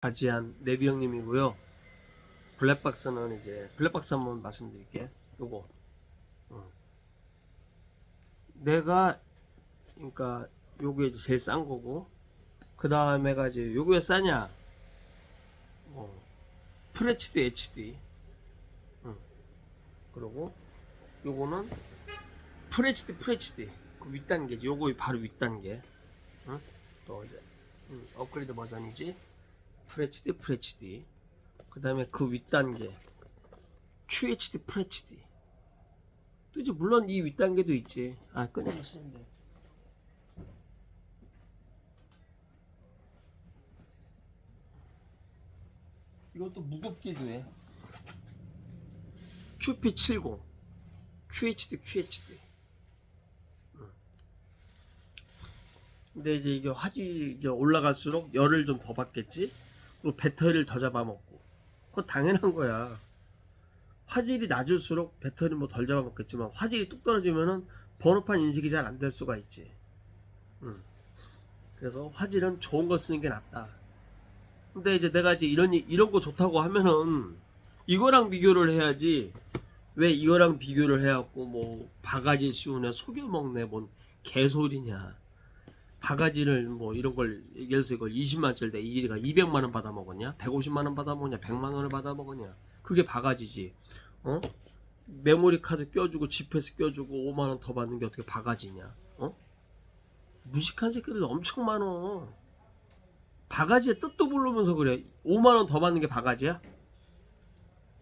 바지한 네비 형님이고요. 블랙박스는 이제 블랙박스 한번 말씀드릴게요. 요거. 어. 내가 그러니까 요게 제일 싼 거고 그 다음에가 이제 요게 왜 싸냐? 어. FHD HD. 응. 그리고 요거는 FHD FHD 그 윗단계지. 요거 바로 윗단계. 응? 또 이제 음, 업그레이드 버전이지. FHD FHD. 그 다음에 그 윗단계 QHD FHD. 또 이제 물론 이 윗단계도 있지. 아 꺼내기 싫은데. 이것도 무겁기도 해. QP70 QHD QHD 응. 근데 이제 이게 화질이 올라갈수록 열을 좀 더 받겠지 배터리를 더 잡아먹고. 그거 당연한 거야. 화질이 낮을수록 배터리 뭐덜 잡아먹겠지만 화질이 뚝 떨어지면은 번호판 인식이 잘 안 될 수가 있지. 응. 그래서 화질은 좋은 거 쓰는 게 낫다. 근데 이제 내가 이제 이런 이- 이런 거 좋다고 하면은 이거랑 비교를 해야지. 왜 이거랑 비교를 해갖고 뭐 바가지 씌우네 속여 먹네 뭔 개소리냐 바가지를 뭐 이런 걸 예를 들어서 이걸 20만짜리 내 이가 200만 원 받아 먹었냐? 150만 원 받아 먹냐? 100만 원을 받아 먹었냐? 그게 바가지지. 어? 메모리 카드 껴주고 GPS 껴주고 5만 원 더 받는 게 어떻게 바가지냐? 어? 무식한 새끼들 엄청 많어. 바가지에 뜻도 모르면서 그래. 5만 원 더 받는 게 바가지야?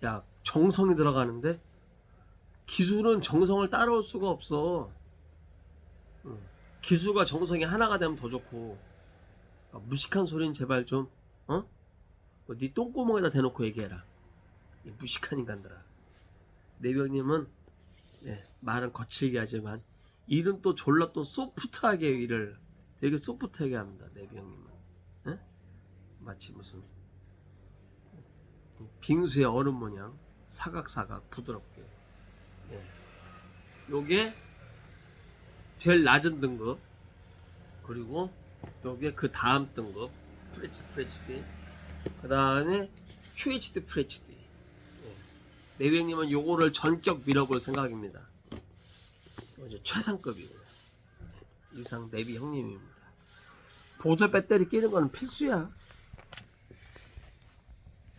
야 정성이 들어가는데? 기술은 정성을 따라올 수가 없어. 응. 기술과 정성이 하나가 되면 더 좋고 아, 무식한 소리는 제발 좀 어? 뭐네 똥구멍에다 대놓고 얘기해라 이 무식한 인간들아 내병님은 예, 말은 거칠게 하지만 일은 또 졸라 또 소프트하게 일을 되게 소프트하게 합니다 내병님은 예? 마치 무슨 빙수의 얼음 모양 사각사각 부드럽게 예. 요게 제일 낮은 등급. 그리고 요게 그 다음 등급. 프레치 프레치디. 그 다음에 QHD 프레치디. 예. 내비형님은 요거를 전격 밀어볼 생각입니다. 요 이제 최상급이고요. 예. 이상 내비 형님입니다. 보조 배터리 끼는 거는 필수야